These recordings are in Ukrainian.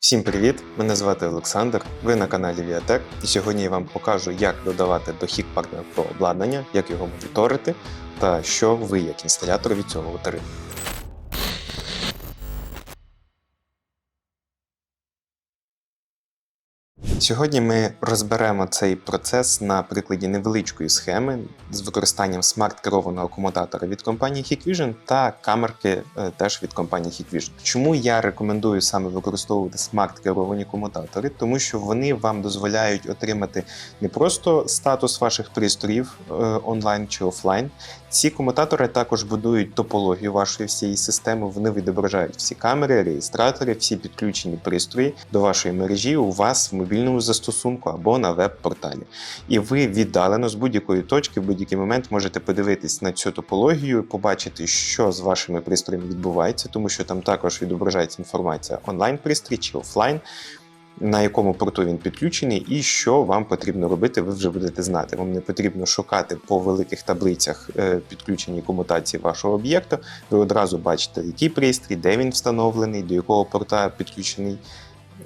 Всім привіт! Мене звати Олександр. Ви на каналі Віатек, І сьогодні я вам покажу, як додавати до Partner Pro обладнання, як його моніторити та що ви, як інсталятор, від цього отримаєте. Сьогодні ми розберемо цей процес на прикладі невеличкої схеми з використанням смарт-керованого акумулятора від компанії Hikvision та камерки е, теж від компанії Hikvision. Чому я рекомендую саме використовувати смарт-керовані комутатори? Тому що вони вам дозволяють отримати не просто статус ваших пристроїв е, онлайн чи офлайн. Ці комутатори також будують топологію вашої всієї системи. Вони відображають всі камери, реєстратори, всі підключені пристрої до вашої мережі у вас в мобільному застосунку або на веб-порталі. І ви віддалено з будь-якої точки в будь-який момент можете подивитись на цю топологію, побачити, що з вашими пристроями відбувається, тому що там також відображається інформація онлайн-пристрій чи офлайн. На якому порту він підключений, і що вам потрібно робити, ви вже будете знати. Вам не потрібно шукати по великих таблицях е, підключені комутації вашого об'єкту. Ви одразу бачите, який пристрій, де він встановлений, до якого порта підключений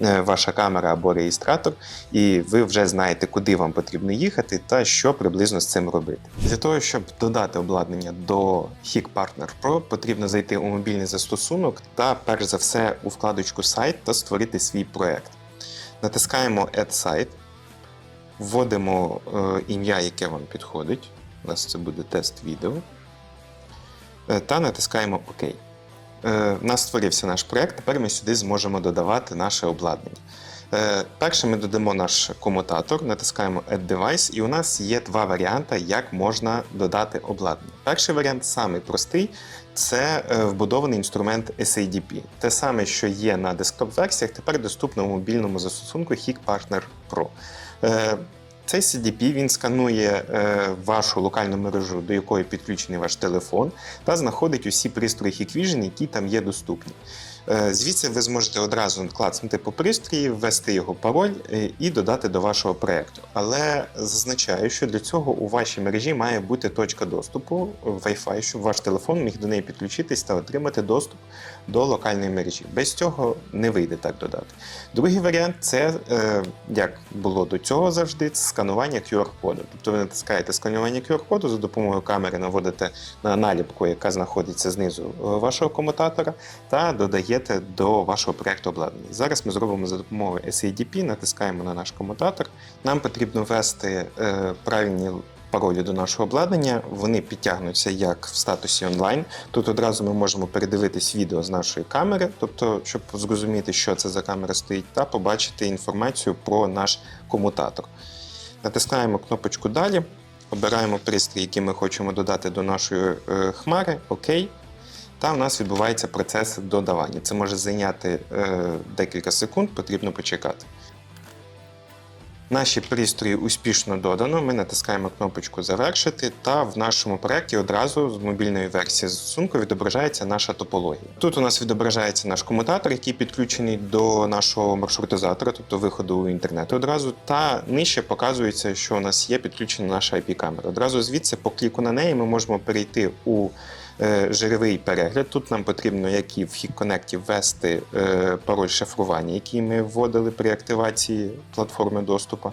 е, ваша камера або реєстратор, і ви вже знаєте, куди вам потрібно їхати та що приблизно з цим робити. Для того, щоб додати обладнання до HIC Partner Pro, потрібно зайти у мобільний застосунок та, перш за все, у вкладочку сайт та створити свій проект. Натискаємо Add Site, вводимо е, ім'я, яке вам підходить. У нас це буде тест відео. Е, та натискаємо ОК. Е, у нас створився наш проект, тепер ми сюди зможемо додавати наше обладнання. Е, перше ми додамо наш комутатор, натискаємо Add Device, і у нас є два варіанти, як можна додати обладнання. Перший варіант самий простий це е, вбудований інструмент SADP. Те саме, що є на десктоп-версіях, тепер доступно у мобільному застосунку HIC Partner Pro. Е, Цей CDP він сканує вашу локальну мережу, до якої підключений ваш телефон, та знаходить усі пристрої Hikvision, які там є доступні. Е, Звідси ви зможете одразу клацнути по пристрої, ввести його пароль е, і додати до вашого проєкту. Але зазначаю, що для цього у вашій мережі має бути точка доступу Wi-Fi, щоб ваш телефон міг до неї підключитись та отримати доступ до локальної мережі. Без цього не вийде так додати. Другий варіант це е, як було до цього завжди, це сканування QR-коду. Тобто ви натискаєте сканування QR-коду за допомогою камери, наводите на наліпку, яка знаходиться знизу е, вашого комутатора, та додаєте до вашого проєкту обладнання. Зараз ми зробимо за допомогою SADP, натискаємо на наш комутатор. Нам потрібно ввести е, правильні. Паролі до нашого обладнання, вони підтягнуться як в статусі онлайн. Тут одразу ми можемо передивитись відео з нашої камери, тобто, щоб зрозуміти, що це за камера стоїть, та побачити інформацію про наш комутатор. Натискаємо кнопочку Далі, обираємо пристрій, який ми хочемо додати до нашої е, хмари, ОК. Та у нас відбувається процес додавання. Це може зайняти е, декілька секунд, потрібно почекати. Наші пристрої успішно додано. Ми натискаємо кнопочку Завершити, та в нашому проєкті одразу з мобільної версії застосунку відображається наша топологія. Тут у нас відображається наш комутатор, який підключений до нашого маршрутизатора, тобто виходу у інтернет одразу. Та нижче показується, що у нас є підключена наша IP-камера. Одразу звідси, по кліку на неї, ми можемо перейти у жировий перегляд. Тут нам потрібно, як і в HIC-Connect, ввести е, пароль шифрування, який ми вводили при активації платформи доступу.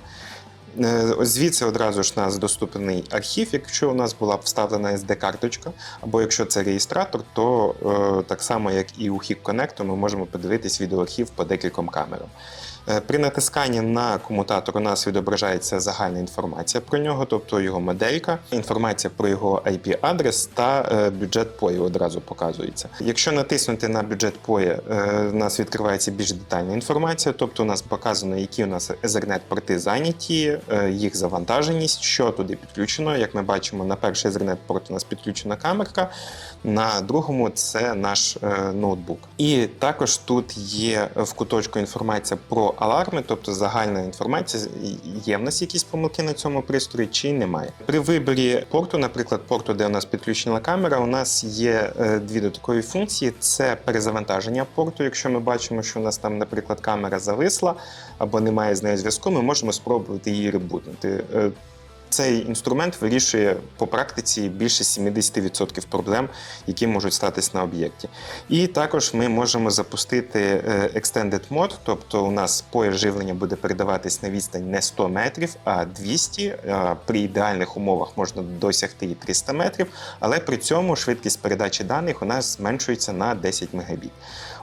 Е, звідси одразу ж у нас доступний архів, якщо у нас була вставлена SD-карточка, або якщо це реєстратор, то е, так само, як і у HIC-Connect, ми можемо подивитись відеоархів по декільком камерам. Е, При натисканні на комутатор у нас відображається загальна інформація про нього, тобто його моделька, інформація про його IP-адрес та е, бюджет POE одразу показується. Якщо натиснути на бюджет е, у нас відкривається більш детальна інформація, тобто у нас показано, які у нас Ethernet-порти зайняті, е, їх завантаженість, що туди підключено. Як ми бачимо, на перший Ethernet-порт у нас підключена камерка, на другому це наш е, ноутбук. І також тут є в куточку інформація про аларми, тобто загальна інформація, є в нас якісь помилки на цьому пристрої чи немає. При виборі порту, наприклад, порту, де у нас підключена камера, у нас є е, дві додаткові функції: це перезавантаження порту. Якщо ми бачимо, що у нас там, наприклад, камера зависла або немає з нею зв'язку, ми можемо спробувати її ребутнути. Цей інструмент вирішує по практиці більше 70% проблем, які можуть статись на об'єкті. І також ми можемо запустити е, Extended Mode, тобто у нас пояс живлення буде передаватись на відстань не 100 метрів, а 200. А При ідеальних умовах можна досягти і 300 метрів, але при цьому швидкість передачі даних у нас зменшується на 10 Мбіт.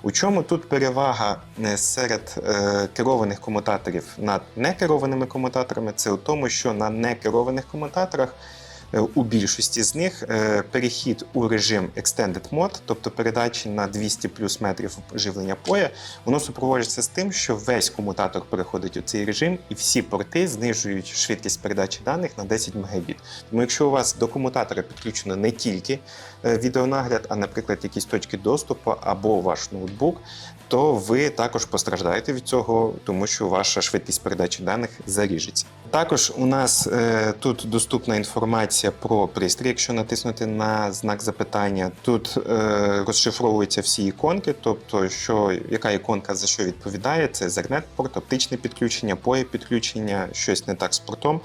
У чому тут перевага е, серед е, керованих комутаторів над некерованими комутаторами? Це у тому, що на некерованих комутаторах у більшості з них е, перехід у режим Extended Mode, тобто передачі на 200 плюс метрів живлення поя, воно супроводжується з тим, що весь комутатор переходить у цей режим, і всі порти знижують швидкість передачі даних на 10 Мбіт. Тому якщо у вас до комутатора підключено не тільки е, відеонагляд, а, наприклад, якісь точки доступу або ваш ноутбук, то ви також постраждаєте від цього, тому що ваша швидкість передачі даних заріжеться. Також у нас е, тут доступна інформація про пристрій. Якщо натиснути на знак запитання, тут е, розшифровуються всі іконки, тобто що яка іконка за що відповідає, це Ethernet-порт, оптичне підключення, POE підключення, щось не так з портом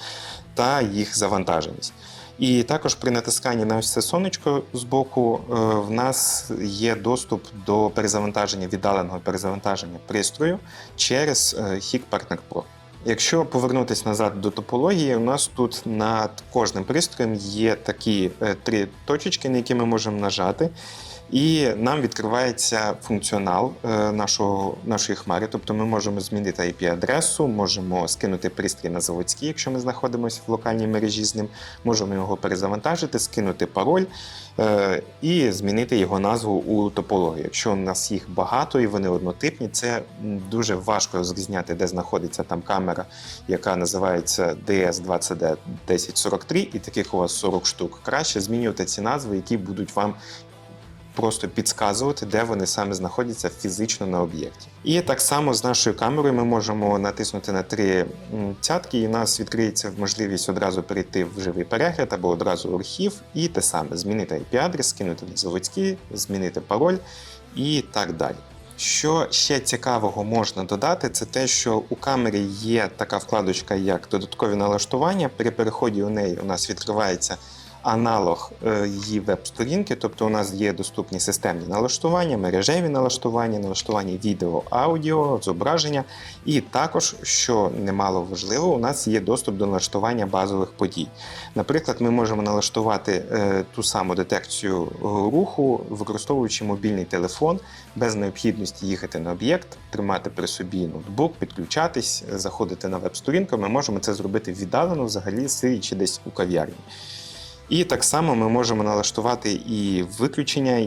та їх завантаженість. І також при натисканні на ось це сонечко з боку е, в нас є доступ до перезавантаження віддаленого перезавантаження пристрою через е, HIC Partner Pro. Якщо повернутися назад до топології, у нас тут над кожним пристроєм є такі е, три точечки, на які ми можемо нажати. І нам відкривається функціонал е, нашого, нашої хмари. Тобто ми можемо змінити IP-адресу, можемо скинути пристрій на заводський, якщо ми знаходимося в локальній мережі з ним, можемо його перезавантажити, скинути пароль е, і змінити його назву у топології. Якщо у нас їх багато і вони однотипні, це дуже важко розрізняти, де знаходиться там камера, яка називається DS20D1043, і таких у вас 40 штук. Краще змінювати ці назви, які будуть вам просто підказувати, де вони саме знаходяться фізично на об'єкті. І так само з нашою камерою ми можемо натиснути на три цятки, і у нас відкриється можливість одразу перейти в живий перегляд або одразу в архів, і те саме змінити IP-адрес, скинути заводський, змінити пароль і так далі. Що ще цікавого можна додати, це те, що у камері є така вкладочка, як додаткові налаштування. При переході у неї у нас відкривається аналог е, її веб-сторінки, тобто у нас є доступні системні налаштування, мережеві налаштування, налаштування відео, аудіо, зображення, і також, що немало важливо, у нас є доступ до налаштування базових подій. Наприклад, ми можемо налаштувати е, ту саму детекцію руху, використовуючи мобільний телефон без необхідності їхати на об'єкт, тримати при собі ноутбук, підключатись, заходити на веб-сторінку. Ми можемо це зробити віддалено, взагалі сидячи десь у кав'ярні. І так само ми можемо налаштувати і виключення,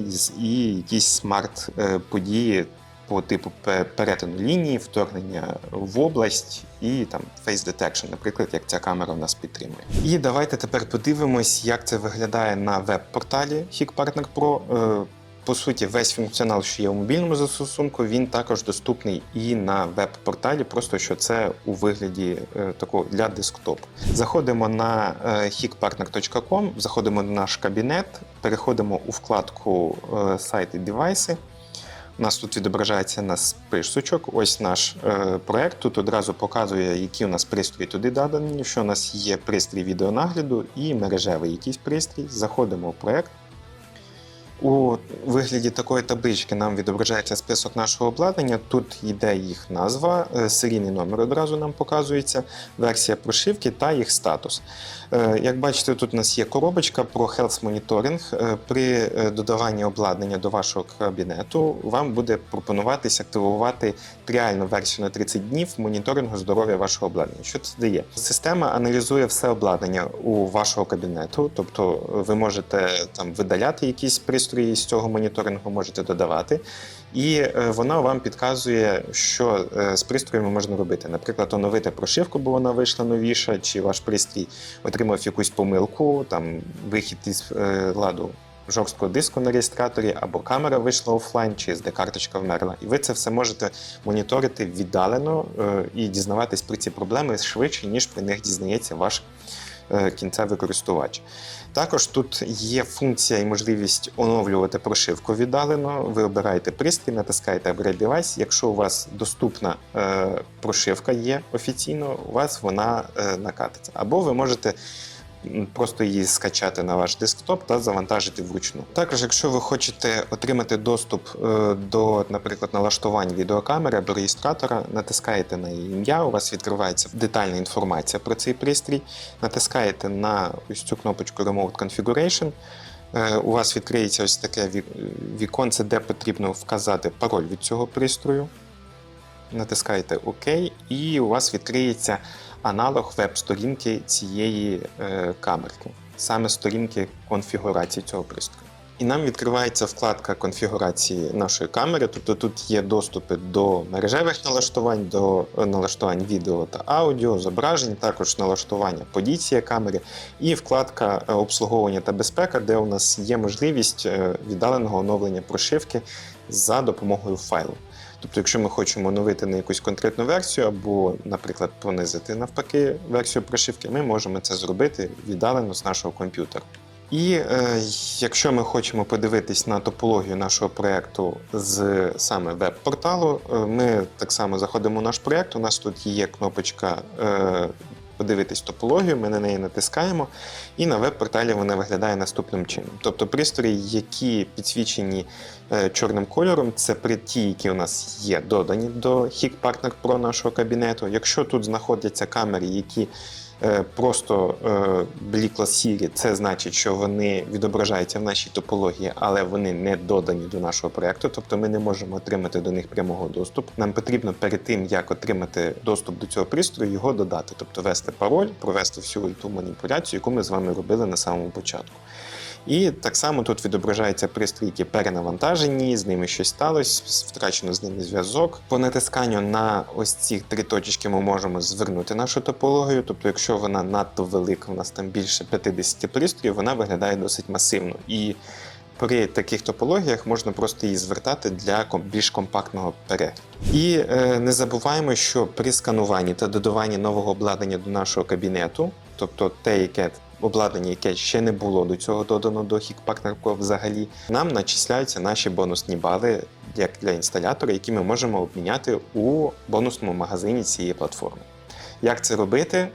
і якісь смарт-події по типу перетину лінії, вторгнення в область і там face detection, наприклад, як ця камера в нас підтримує. І давайте тепер подивимось, як це виглядає на веб-порталі HIC Partner Pro. Е, По суті, весь функціонал, що є у мобільному застосунку, він також доступний і на веб-порталі, просто що це у вигляді е, такого для десктопу. Заходимо на е, hikpartner.com, заходимо на наш кабінет, переходимо у вкладку е, сайти девайси. У нас тут відображається на списочок. Ось наш е, проект. Тут одразу показує, які у нас пристрої туди додані, що у нас є пристрій відеонагляду і мережевий якийсь пристрій. Заходимо в проект. У вигляді такої таблички нам відображається список нашого обладнання. Тут йде їх назва, е, серійний номер одразу нам показується, версія прошивки та їх статус. Е, Як бачите, тут у нас є коробочка про Health Monitoring. Е, При додаванні обладнання до вашого кабінету вам буде пропонуватись активувати тріальну версію на 30 днів моніторингу здоров'я вашого обладнання. Що це дає? Система аналізує все обладнання у вашого кабінету, тобто ви можете там видаляти якісь пристрої з цього моніторингу, можете додавати. І е, вона вам підказує, що е, з пристроями можна робити. Наприклад, оновити прошивку, бо вона вийшла новіша, чи ваш пристрій отримав якусь помилку, там вихід із е, ладу жорсткого диску на реєстраторі, або камера вийшла офлайн, чи SD-карточка вмерла. І ви це все можете моніторити віддалено і дізнаватись про ці проблеми швидше, ніж про них дізнається ваш кінцевий користувач. Також тут є функція і можливість оновлювати прошивку віддалено. Ви обираєте пристрій, натискаєте Upgrade Device. Якщо у вас доступна е, прошивка є офіційно, у вас вона е, накатиться. Або ви можете просто її скачати на ваш десктоп та завантажити вручну. Також, якщо ви хочете отримати доступ е, до, наприклад, налаштувань відеокамери або реєстратора, натискаєте на її ім'я, у вас відкривається детальна інформація про цей пристрій. Натискаєте на ось цю кнопочку Remote Configuration. Е, У вас відкриється ось таке ві- віконце, де потрібно вказати пароль від цього пристрою. Натискаєте ОК, і у вас відкриється аналог веб-сторінки цієї е, камерки, саме сторінки конфігурації цього пристрою. І нам відкривається вкладка конфігурації нашої камери, тобто тут є доступи до мережевих налаштувань, до е, налаштувань відео та аудіо, зображень, також налаштування позиції камери, і вкладка е, обслуговування та безпека, де у нас є можливість віддаленого оновлення прошивки за допомогою файлу. Тобто, якщо ми хочемо оновити на якусь конкретну версію, або, наприклад, понизити навпаки версію прошивки, ми можемо це зробити віддалено з нашого комп'ютера. І е, якщо ми хочемо подивитись на топологію нашого проєкту з саме веб-порталу, е, ми так само заходимо в наш проєкт. У нас тут є кнопочка е, подивитись топологію, ми на неї натискаємо, і на веб-порталі вона виглядає наступним чином. Тобто пристрої, які підсвічені е, чорним кольором, це при ті, які у нас є додані до HIC Partner Pro нашого кабінету. Якщо тут знаходяться камери, які просто блікла сірі, це значить, що вони відображаються в нашій топології, але вони не додані до нашого проекту, тобто ми не можемо отримати до них прямого доступу. Нам потрібно перед тим, як отримати доступ до цього пристрою, його додати, тобто ввести пароль, провести всю ту маніпуляцію, яку ми з вами робили на самому початку. І так само тут відображаються пристрої, які перенавантажені, з ними щось сталося, втрачено з ними зв'язок. По натисканню на ось ці три точки ми можемо звернути нашу топологію. Тобто, якщо вона надто велика, у нас там більше 50 пристроїв, вона виглядає досить масивно. І при таких топологіях можна просто її звертати для більш компактного перегляду. І е, не забуваємо, що при скануванні та додаванні нового обладнання до нашого кабінету, тобто те, яке обладнання, яке ще не було до цього додано до Partner взагалі, нам начисляються наші бонусні бали як для інсталятора, які ми можемо обміняти у бонусному магазині цієї платформи. Як це робити?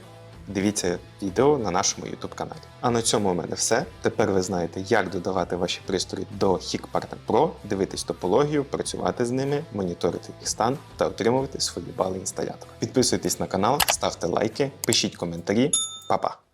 Дивіться відео на нашому YouTube каналі. А на цьому у мене все. Тепер ви знаєте, як додавати ваші пристрої до HIC Partner Pro, дивитись топологію, працювати з ними, моніторити їх стан та отримувати свої бали інсталятора. Підписуйтесь на канал, ставте лайки, пишіть коментарі. Па-па!